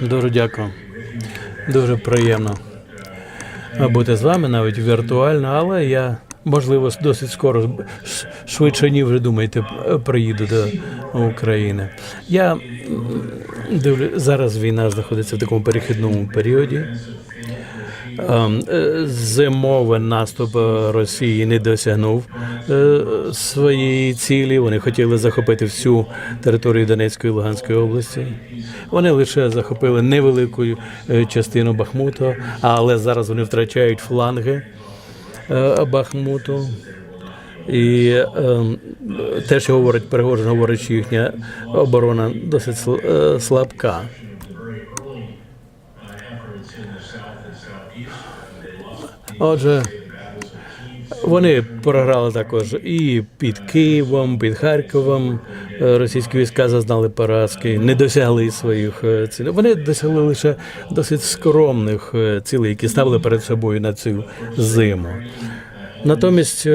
Дуже дякую. Дуже приємно бути з вами, навіть віртуально, але я, можливо, досить скоро, швидше, ні вже думаєте, приїду до України. Я дивлю, зараз війна знаходиться в такому перехідному періоді. Ем, е, Зимовий наступ е, Росії не досягнув е, своєї цілі. Вони хотіли захопити всю територію Донецької і Луганської області. Вони лише захопили невелику частину Бахмуту, але зараз вони втрачають фланги Бахмуту. І е, те, що говорить Перегожин, говорить, що їхня оборона досить слабка. Отже, вони програли також і під Києвом, під Харковом. Е, Російські війська зазнали поразки, не досягли своїх е, цілей. Вони досягли лише досить скромних е, цілей, які ставили перед собою на цю зиму. Натомість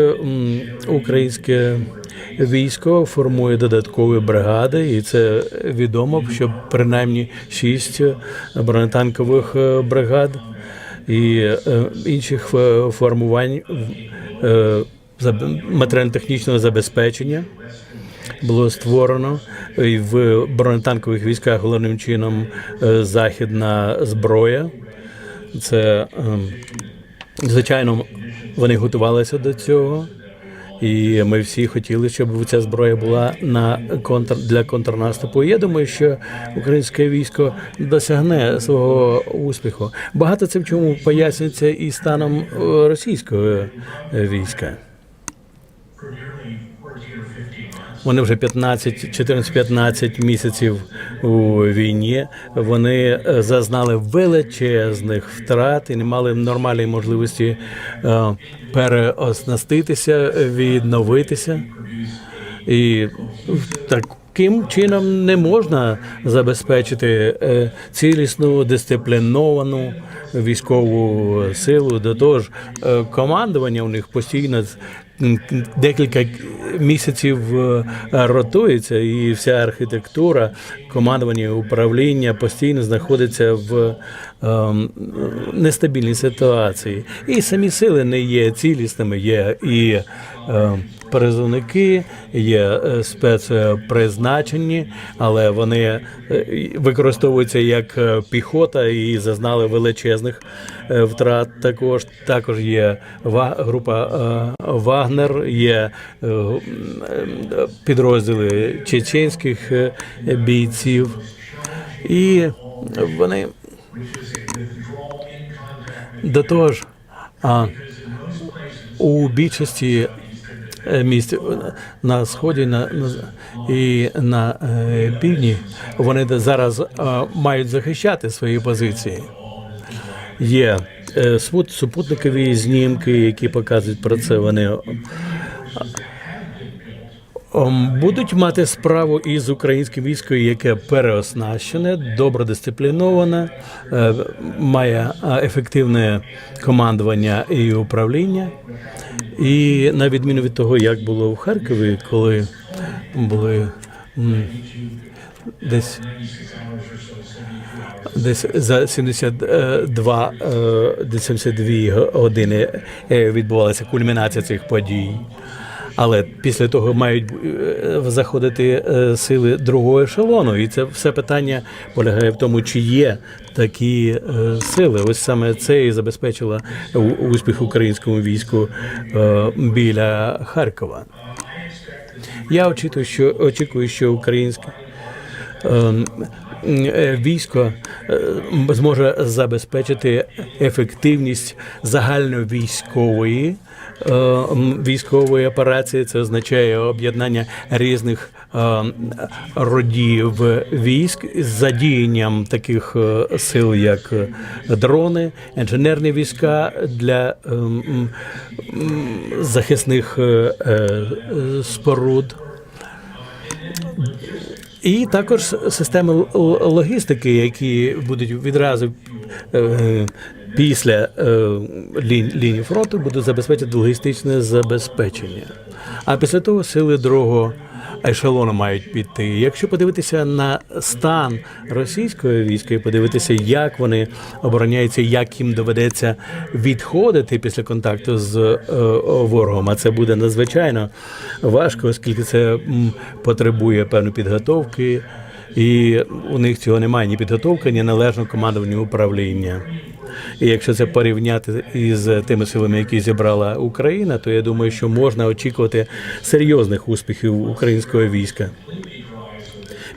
українське військо формує додаткові бригади, і це відомо, що принаймні шість бронетанкових бригад і е, інших е, формувань е, матеріально-технічного забезпечення було створено і в бронетанкових військах головним чином західна зброя. Це ем, Звичайно, вони готувалися до цього, і ми всі хотіли, щоб ця зброя була на контр для контрнаступу. Я думаю, що українське військо досягне свого успіху. Багато це в чому пояснюється і станом е, російського війська. Вони вже 15, 14-15 місяців у війні. Вони е, зазнали величезних втрат і не мали нормальної можливості е, переоснаститися, відновитися. І таким чином не можна забезпечити е, цілісну дисципліновану військову силу. До того ж, командування у них постійно декілька місяців е, ротується, і вся архітектура командування управління постійно знаходиться в ем, нестабільній ситуації. І самі сили не є цілісними, є і ем, призовники, є е, спецпризначені, але вони е, використовуються як е, піхота і зазнали величезних втрат. Також також є група Вагнер, є підрозділи чеченських бійців, і вони до того ж. У більшості місць на сході на, і на е, півдні вони зараз е, мають захищати свої позиції. Є е, супутникові знімки, які показують про це. Вони будуть мати справу із українським військом, яке переоснащене, добре дисципліноване, е, має е, ефективне командування і управління. І на відміну від того, як було в Харкові, коли були десь Десь за 72, е, десь 72 години е, відбувалася кульмінація цих подій. Але після того мають е, заходити е, сили другого ешелону, і це все питання полягає в тому, чи є такі е, сили. Ось саме це і забезпечило успіх українському війську біля Харкова. Я очікую, що очікую, що українське військо зможе забезпечити ефективність загальновійськової військової операції. Це означає об'єднання різних е, родів військ з задіянням таких е, сил, як е, дрони, інженерні війська для захисних е, е, споруд. І також системи логістики, які будуть відразу е, після е, лі- лінії фронту, будуть забезпечити логістичне забезпечення. А після того сили другого ешелону мають піти. Якщо подивитися на стан російської війська і подивитися, як вони обороняються, як їм доведеться відходити після контакту з е, ворогом, а це буде надзвичайно важко, оскільки це потребує певної підготовки. І у них цього немає ні підготовки, ні належного командування управління. І якщо це порівняти із тими силами, які зібрала Україна, то я думаю, що можна очікувати серйозних успіхів українського війська.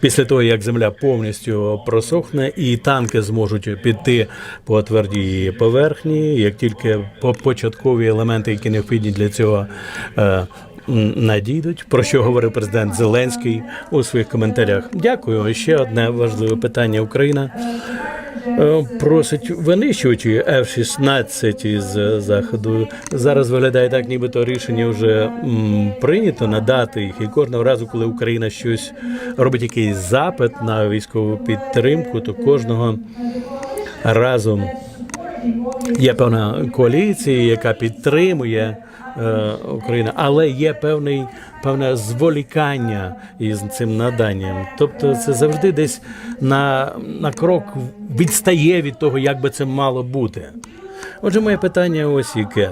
Після того, як земля повністю просохне і танки зможуть піти по твердій поверхні, як тільки по- початкові елементи, які необхідні для цього. Надійдуть, про що говорив президент Зеленський у своїх коментарях. Дякую. Ще одне важливе питання. Україна е, просить винищувачі F-16 із заходу. Зараз виглядає так, нібито рішення вже прийнято надати їх. І кожного разу, коли Україна щось робить якийсь запит на військову підтримку, то кожного разу є певна коаліція, яка підтримує е, Україну, але є певний певне зволікання із цим наданням. Тобто, це завжди десь на, на крок відстає від того, як би це мало бути. Отже, моє питання ось яке.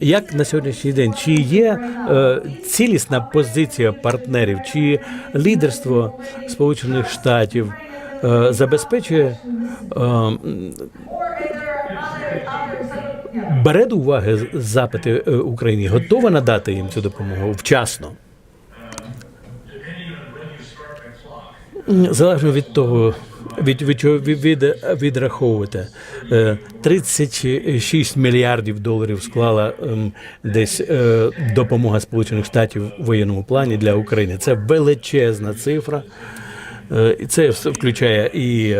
Як на сьогоднішній день чи є е, цілісна позиція партнерів, чи лідерство Сполучених Штатів е, забезпечує е, бере до уваги запити е, України, готова надати їм цю допомогу вчасно? Залежно від того, від, від чого ви від, відраховуєте. Е, 36 мільярдів доларів склала ем, десь е, допомога Сполучених Штатів в воєнному плані для України. Це величезна цифра. І це включає і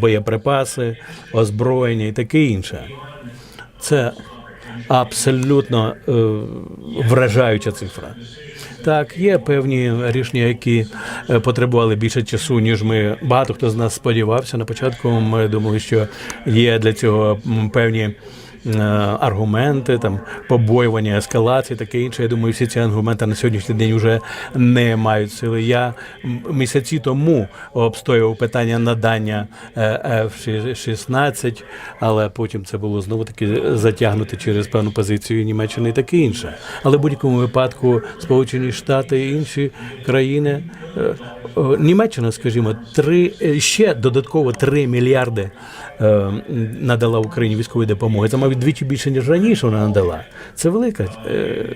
боєприпаси, озброєння і таке інше. Це абсолютно е, вражаюча цифра. Так, є певні рішення, які е, потребували більше часу, ніж ми багато хто з нас сподівався. На початку ми думали, що є для цього певні аргументи, там побоювання, ескалації, таке інше. Я думаю, всі ці аргументи на сьогоднішній день вже не мають сили. Я місяці тому обстоював питання надання е, F-16, але потім це було знову таки затягнуто через певну позицію Німеччини і таке інше. Але в будь-якому випадку Сполучені Штати і інші країни. е, Німеччина, скажімо, три е, ще додатково 3 мільярди е, надала Україні військової допомоги. Це мабуть двічі більше ніж раніше вона надала. Це велика е,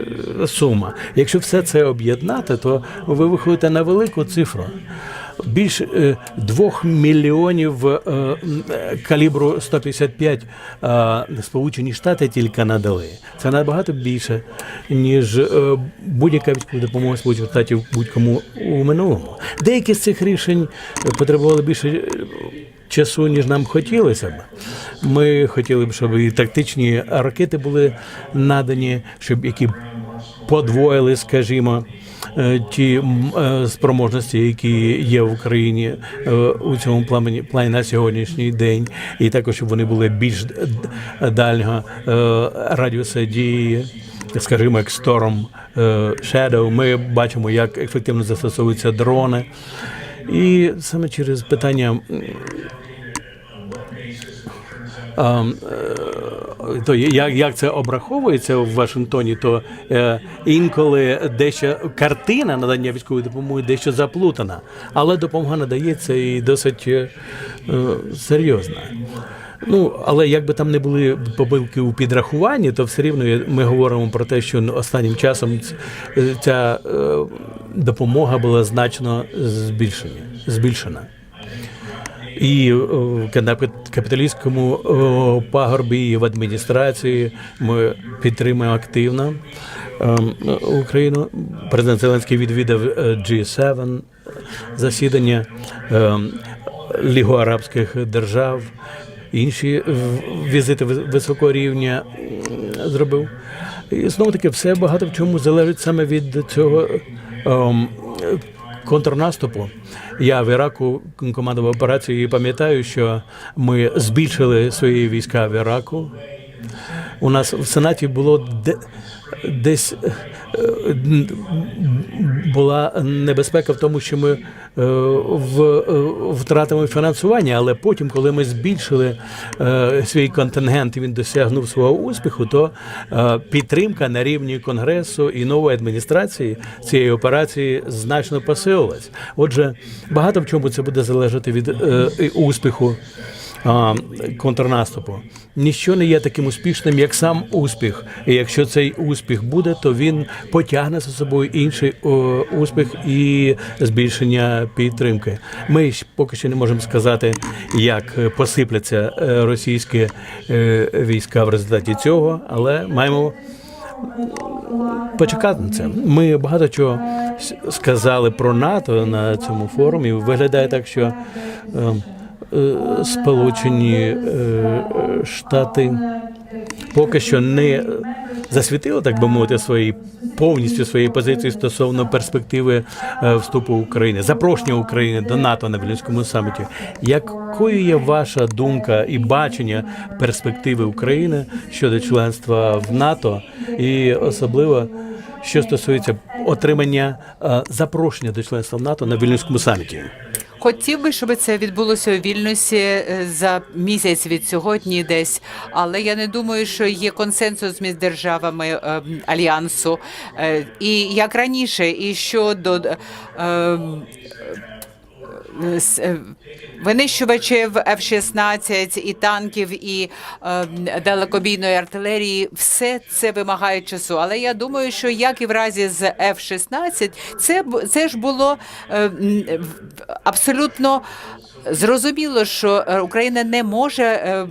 сума. Якщо все це об'єднати, то ви виходите на велику цифру. Більше е, двох мільйонів е, е, калібру 155 е, Сполучені Штати тільки надали. Це набагато більше, ніж е, будь-яка військова допомога Сполучених Штатів будь-кому у минулому. Деякі з цих рішень е, потребували більше е, часу, ніж нам хотілося б. Ми хотіли б, щоб і тактичні ракети були надані, щоб які подвоїли, скажімо, е, ті е, спроможності, які є в Україні е, у цьому плані, плані на сьогоднішній день, і також щоб вони були більш дальнього радіуса дії. Скажімо, як Storm Shadow, ми бачимо, як ефективно застосовуються дрони. І саме через питання е, то як, як це обраховується в Вашингтоні, то е, інколи дещо картина надання військової допомоги дещо заплутана, але допомога надається і досить е, серйозна. Ну, але якби там не були помилки у підрахуванні, то все рівно ми говоримо про те, що останнім часом е, ця е, допомога була значно збільшена. збільшена. І е, на кап- капіталістському е, пагорбі і в адміністрації ми підтримуємо активно ем, Україну. Президент Зеленський відвідав е, G7 засідання Лігу арабських держав, інші візити високого рівня зробив. І знову таки, все багато в чому залежить саме від цього. Ем, контрнаступу. Я в Іраку командував операцію і пам'ятаю, що ми збільшили свої війська в Іраку. у нас в Сенаті було десь е, е, була небезпека в тому, що ми е, втратимо фінансування, але потім, коли ми збільшили свій контингент він досягнув свого успіху, то підтримка на рівні конгресу і нової адміністрації цієї операції значно посилилась. Отже, багато в чому це буде залежати від успіху а, контрнаступу. Ніщо не є таким успішним, як сам успіх. І якщо цей успіх буде, то він потягне за собою інший о, успіх і збільшення підтримки. Ми поки що не можемо сказати, як посипляться е, російські е, війська в результаті цього, але маємо почекати на це. Ми багато чого сказали про НАТО на цьому форумі. Виглядає так, що е, е, Сполучені е, е, Штати поки що не засвітили, так би мовити, свої повністю свої позиції стосовно перспективи е, вступу України, запрошення України до НАТО на Вільнюському саміті. Якою є ваша думка і бачення перспективи України щодо членства в НАТО, і особливо що стосується отримання е, запрошення до членства в НАТО на Вільнюському саміті? Хотів би, щоб це відбулося у Вільнюсі е, за місяць від сьогодні, десь. Але я не думаю, що є консенсус між державами е, альянсу. Е, і як раніше, і щодо винищувачів F-16 і танків, і е, далекобійної артилерії, все це вимагає часу. Але я думаю, що як і в разі з F-16, це, це ж було е, абсолютно Зрозуміло, що е, Україна не може е,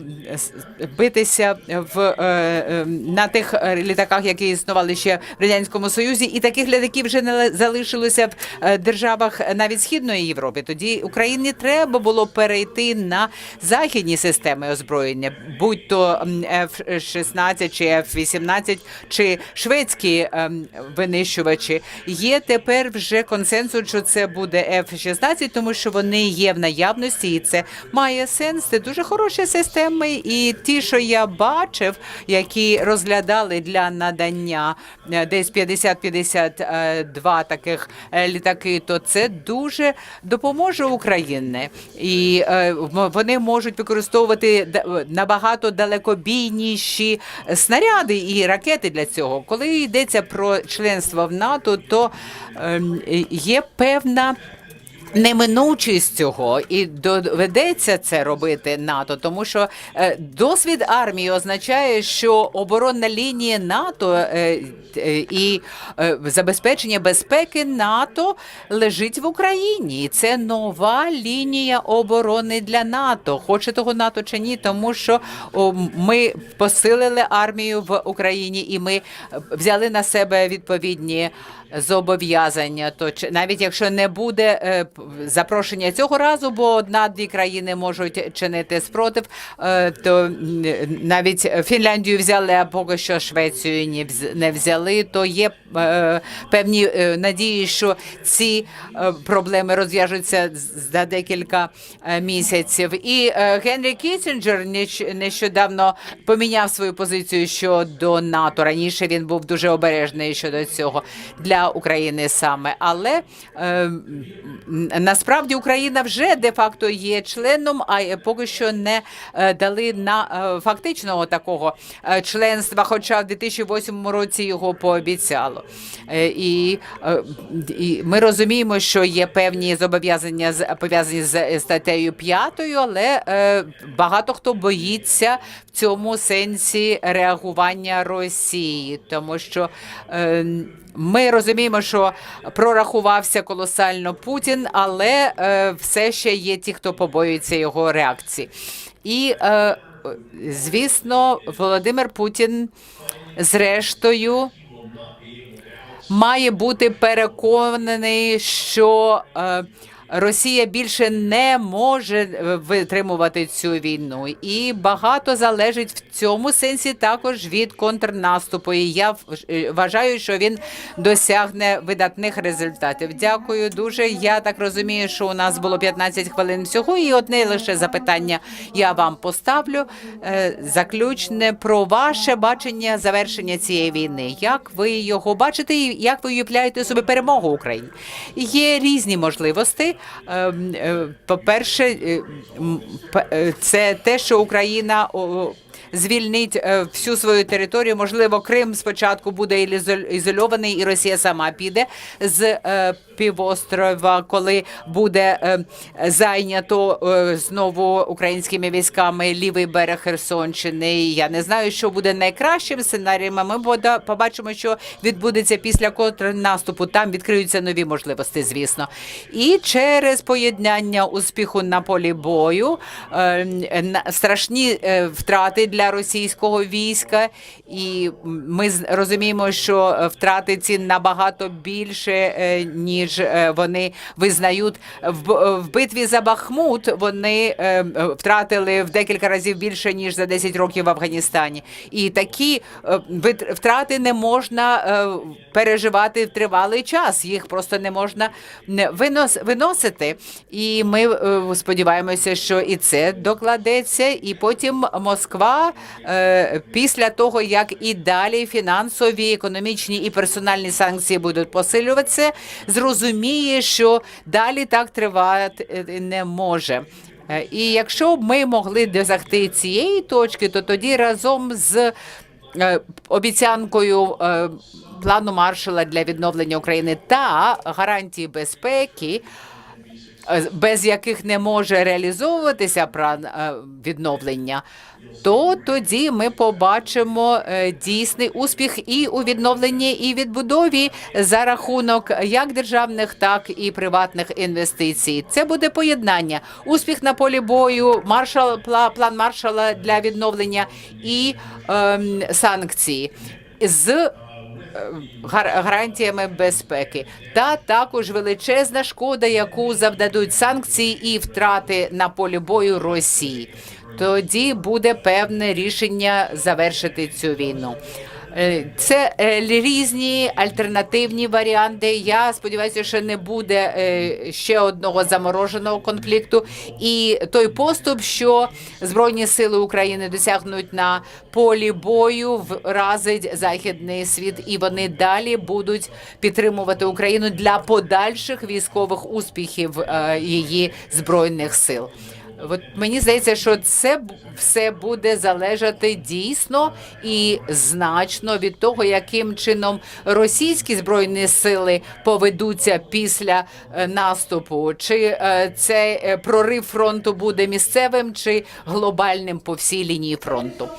битися в е, на тих літаках, які існували ще в радянському союзі, і таких літаків вже не залишилося в державах навіть східної Європи. Тоді Україні треба було перейти на західні системи озброєння, будь то м, F-16 чи F-18, чи шведські винищувачі. Є тепер вже консенсус, що це буде F-16, тому що вони є в наявності, і це має сенс. Це дуже хороші системи. І ті, що я бачив, які розглядали для надання е, десь 50-52 таких е, літаки, то це дуже допоможе Україні. І е, вони можуть використовувати набагато далекобійніші снаряди і ракети для цього. Коли йдеться про членство в НАТО, то ем, є певна. Неминучість цього і доведеться це робити НАТО, тому що е, досвід армії означає, що оборонна лінія НАТО е, е, і забезпечення безпеки НАТО лежить в Україні. Це нова лінія оборони для НАТО. Хоче того НАТО чи ні, тому що ми посилили армію в Україні, і ми взяли на себе відповідні зобов'язання. То навіть якщо не буде запрошення цього разу, бо одна-дві країни можуть чинити спротив, е, то навіть Фінляндію взяли, а поки що Швецію не вз- взяли, то є е, певні е, надії, що ці проблеми розв'яжуться за декілька місяців. І Генрі Кісінджер нещодавно поміняв свою позицію щодо НАТО. Раніше він був дуже обережний щодо цього для України саме. Але насправді Україна вже де-факто є членом, а е, поки що не е, дали на е, фактичного такого членства, хоча в 2008 році його пообіцяло. І, і ми розуміємо, що є певні зобов'язання пов'язані з статтею 5, але багато хто боїться в цьому сенсі реагування Росії, тому що ми розуміємо, що прорахувався колосально Путін, але е, все ще є ті, хто побоюється його реакції. І, е, звісно, Володимир Путін, зрештою, має бути переконаний, що е, Росія більше не може е, витримувати цю війну, і багато залежить в цьому сенсі також від контрнаступу. І я е, вважаю, що він досягне видатних результатів. Дякую дуже. Я так розумію, що у нас було 15 хвилин всього, і одне лише запитання я вам поставлю. Е, Заключне про ваше бачення завершення цієї війни. Як ви його бачите, і як ви уявляєте собі перемогу України? Є різні можливості. Ем, е, По-перше, е, м, п- е, це те, що Україна. Звільнить е, всю свою територію. Можливо, Крим спочатку буде ізольований, і Росія сама піде з е, півострова, коли буде е, зайнято знову українськими військами лівий берег Херсонщини. Я не знаю, що буде найкращим сценарієм. Ми бода- побачимо, що відбудеться після контрнаступу. Там відкриються нові можливості, звісно. І через поєднання успіху на полі бою страшні втрати для російського війська, і ми розуміємо, що е, втрати ці набагато більше, е, ніж е, вони визнають. В, битві за Бахмут вони втратили в декілька разів більше ніж за 10 років в Афганістані. І такі втрати не можна переживати в тривалий час. Їх просто не можна виносити. І ми сподіваємося, що і це докладеться. І потім Москва е, після того, як і далі фінансові, економічні і персональні санкції будуть посилюватися, зрозуміє, що далі так тривати е, не може. Е, І якщо б ми могли досягти цієї точки, то тоді разом з обіцянкою плану маршала для відновлення України та гарантії безпеки, без яких не може реалізовуватися е, відновлення, то тоді ми побачимо е, дійсний успіх і у відновленні, і відбудові за рахунок як державних, так і приватних інвестицій. Це буде поєднання, успіх на полі бою, маршал план маршала для відновлення і ем, санкції. З е, гарантіями безпеки, та також величезна шкода, яку завдадуть санкції і втрати на полі бою Росії. Тоді буде певне рішення завершити цю війну. Е, Це е, різні альтернативні варіанти. Я сподіваюся, що не буде е, ще одного замороженого конфлікту. І той поступ, що Збройні сили України досягнуть на полі бою, вразить західний світ, і вони далі будуть підтримувати Україну для подальших військових успіхів її збройних сил. От мені здається, що це все буде залежати дійсно і значно від того, яким чином російські збройні сили поведуться після е, наступу, чи е, цей е, прорив фронту буде місцевим чи глобальним по всій лінії фронту.